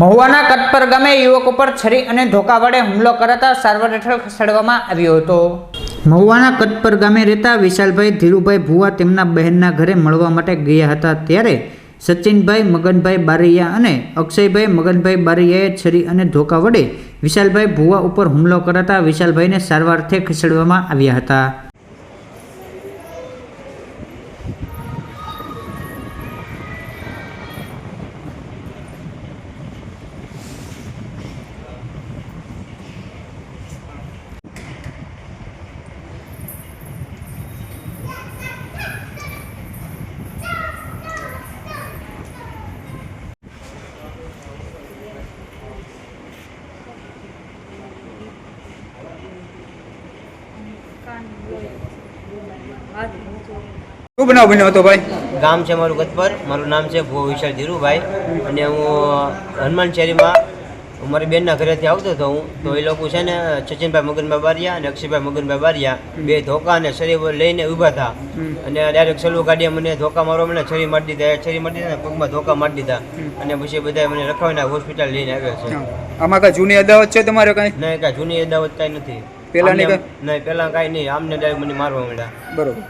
મહુવાના કટપર ગામે યુવક ઉપર છરી અને ધોકા વડે હુમલો કરાતા સારવાર હેઠળ ખસેડવામાં આવ્યો હતો. મહુવાના કટપર ગામે રહેતા વિશાલભાઈ, ધીરુભાઈ ભુવા તેમના બહેનના ઘરે મળવા માટે ગયા હતા ત્યારે સચિનભાઈ, મગનભાઈ બારૈયા અને અક્ષયભાઈ, મગનભાઈ બારૈયાએ છરી અને ધોકા વડે વિશાલભાઈ ભુવા ઉપર હુમલો કરાતા વિશાલભાઈને સારવારથી ખસેડવામાં આવ્યા હતા. શું બનાવ બન્યો હતો ભાઈ? ગામ છે મારું ગતપર. મારું નામ છે ભો વિશાલ ધીરુભાઈ. અને હું હનુમાન શેરીમાં મારી બેનના ઘરેથી આવતો હતો હું. તો એ લોકો છે ને સચિનભાઈ મગનભાઈ બારિયા અને અક્ષયભાઈ મગનભાઈ બારિયા. બે ધોકા અને છરી લઈને ઊભા હતા. અને ડાયરેક્ટ સલુ ગાડીએ મને ધોકા મારવા મને છરી મારી દીધા. છરી મારી દીધા પગમાં ધોકા મારી દીધા. અને પછી બધા મને રખાવીને હોસ્પિટલ લઈને આવ્યા છે. આમાં કાંઈ જૂની અદાવત છે તમારે કાંઈ? નહીં કાંઈ જૂની અદાવત કાંઈ નથી. આમને- નહીં પહેલાં કાંઈ નહીં. આમને ડાયરેક્ટ મને મારવા માંડ્યા બરોબર.